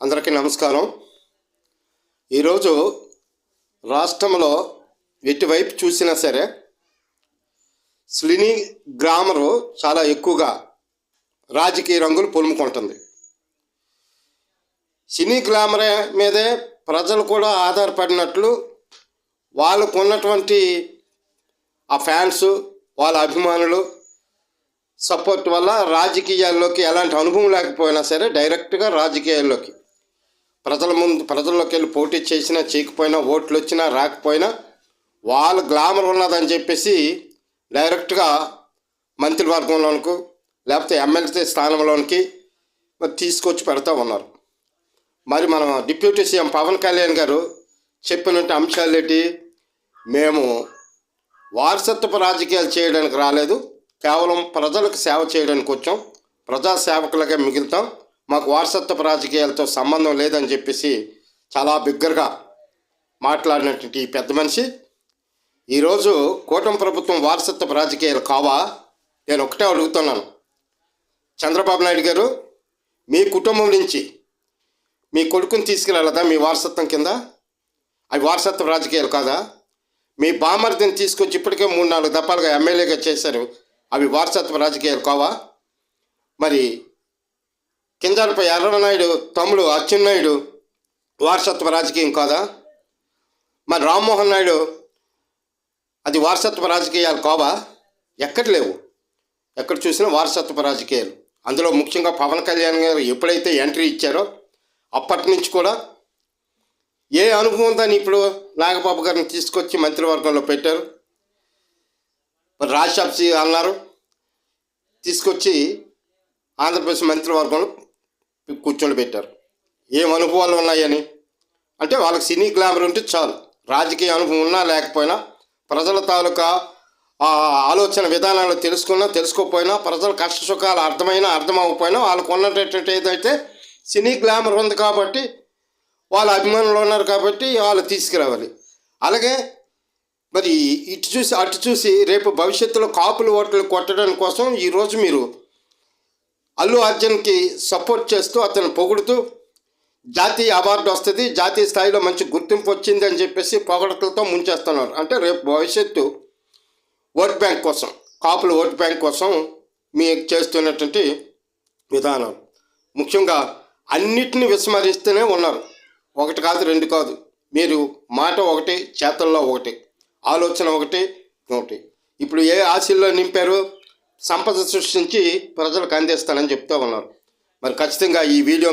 అందరికీ నమస్కారం. ఈరోజు రాష్ట్రంలో ఎటువైపు చూసినా సరే స్లిని గ్రామరు చాలా ఎక్కువగా రాజకీయ రంగులు పొలుముకుంటుంది. సినీ గ్లామర్ మీదే ప్రజలు కూడా ఆధారపడినట్లు వాళ్ళకు ఉన్నటువంటి ఆ ఫ్యాన్స్ వాళ్ళ అభిమానులు సపోర్ట్ వల్ల రాజకీయాల్లోకి ఎలాంటి అనుభవం లేకపోయినా సరే డైరెక్ట్గా రాజకీయాల్లోకి ప్రజల ముందు ప్రజల్లోకి వెళ్ళి పోటీ చేసినా చేయకపోయినా ఓట్లు వచ్చినా రాకపోయినా వాళ్ళ గ్లామర్ ఉన్నదని చెప్పేసి డైరెక్ట్గా మంత్రివర్గంలోనికి లేకపోతే ఎమ్మెల్సీ స్థానంలోనికి మరి తీసుకొచ్చి పెడతా ఉన్నారు. మరి మన డిప్యూటీ సీఎం పవన్ కళ్యాణ్ గారు చెప్పినట్టు అంశాలు ఏంటి మేము వారసత్వపు రాజకీయాలు చేయడానికి రాలేదు. కేవలం ప్రజలకు సేవ చేయడానికి వచ్చాం. ప్రజా సేవకులకే మిగులుతాం. మాకు వారసత్వపు రాజకీయాలతో సంబంధం లేదని చెప్పేసి చాలా బిగ్గరగా మాట్లాడినటువంటి ఈ పెద్ద మనిషి. ఈరోజు కూటమి ప్రభుత్వం వారసత్వపు రాజకీయాలు కావా? నేను ఒకటే అడుగుతున్నాను. చంద్రబాబు నాయుడు గారు మీ కుటుంబం నుంచి మీ కొడుకుని తీసుకురాలదా మీ వారసత్వం కింద? అవి వారసత్వ రాజకీయాలు కాదా? మీ బామర్దిని తీసుకొచ్చి ఇప్పటికే మూడు నాలుగు దఫాలుగా ఎమ్మెల్యేగా చేశారు. అవి వారసత్వ రాజకీయాలు కావా? మరి కింజాలపై ఎర్రనాయుడు తమ్ముడు అచ్చెన్నాయుడు వారసత్వ రాజకీయం కాదా? మరి రామ్మోహన్ నాయుడు అది వారసత్వ రాజకీయాలు కావా? ఎక్కడ లేవు. ఎక్కడ చూసినా వారసత్వ రాజకీయాలు. అందులో ముఖ్యంగా పవన్ కళ్యాణ్ గారు ఎప్పుడైతే ఎంట్రీ ఇచ్చారో అప్పటి నుంచి కూడా ఏ అనుభవం దాన్ని ఇప్పుడు నాగబాబు గారిని తీసుకొచ్చి మంత్రివర్గంలో పెట్టారు? మరి రాజ్షాప్సి అన్నారు. తీసుకొచ్చి ఆంధ్రప్రదేశ్ మంత్రివర్గంలో కూర్చోబెట్టారు పెట్టారు. ఏం అనుభవాలు ఉన్నాయని అంటే వాళ్ళకి సినీ గ్లామర్ ఉంటే చాలు. రాజకీయ అనుభవం ఉన్నా లేకపోయినా ప్రజల తాలూకా ఆ ఆలోచన విధానాలు తెలుసుకున్నా తెలుసుకోకపోయినా ప్రజల కష్ట సుఖాలు అర్థమైనా అర్థమవకపోయినా వాళ్ళకు ఉన్నటువంటి ఏదైతే సినీ గ్లామర్ ఉంది కాబట్టి వాళ్ళ అభిమానులు ఉన్నారు కాబట్టి వాళ్ళు తీసుకురావాలి. అలాగే మరి ఇటు చూసి అటు చూసి రేపు భవిష్యత్తులో కాపులు ఓట్లు కొట్టడం కోసం ఈరోజు మీరు అల్లు అర్జున్కి సపోర్ట్ చేస్తూ అతను పొగుడుతూ జాతీయ అవార్డు వస్తుంది జాతీయ స్థాయిలో మంచి గుర్తింపు వచ్చింది అని చెప్పేసి పొగడతలతో ముంచేస్తున్నారు. అంటే రేపు భవిష్యత్తు ఓట్ బ్యాంక్ కోసం కాపుల ఓట్ బ్యాంక్ కోసం మీకు చేస్తున్నటువంటి విధానం. ముఖ్యంగా అన్నిటిని విస్మరిస్తూనే ఉన్నారు. ఒకటి కాదు రెండు కాదు. మీరు మాట ఒకటి చేతల్లో ఒకటి ఆలోచన ఒకటి ఒకటి ఇప్పుడు ఏ ఆశల్లో నింపారు? సంపద సృష్టించి ప్రజలకు అందిస్తానని చెప్తూ ఉన్నారు. మరి ఖచ్చితంగా ఈ వీడియో